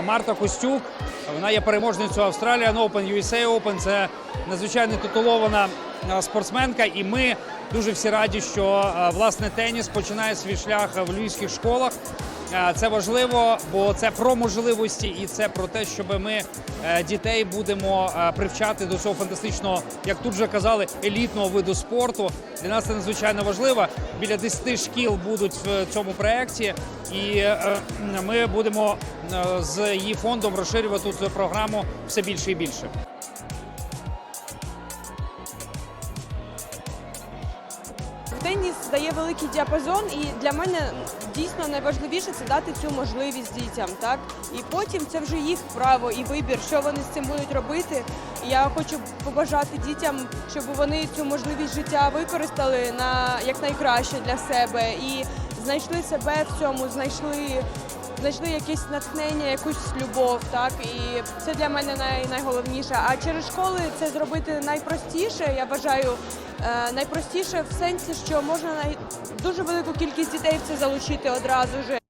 Марта Костюк. Вона є переможницею Австралія Open, USA Open. Це надзвичайно титулована спортсменка. І ми дуже всі раді, що е, власне теніс починає свій шлях в львівських школах. Е, Це важливо, бо це про можливості, і це про те, щоб ми е, дітей будемо е, привчати до цього фантастичного, як тут вже казали, елітного виду спорту. Для нас це надзвичайно важливо. Біля 10 шкіл будуть в цьому проєкті, і е, ми будемо е, з її фондом розширювати цю програму все більше і більше. Теніс дає великий діапазон, і для мене дійсно найважливіше це дати цю можливість дітям. Так і потім це вже їх право і вибір, що вони з цим будуть робити. Я хочу побажати дітям, щоб вони цю можливість життя використали на як найкраще для себе і знайшли себе в цьому, знайшли. Знайшли якесь натхнення, якусь любов, так і це для мене най, найголовніше. А через школи це зробити найпростіше. Я вважаю, е, найпростіше в сенсі, що можна най... дуже велику кількість дітей в це залучити одразу ж.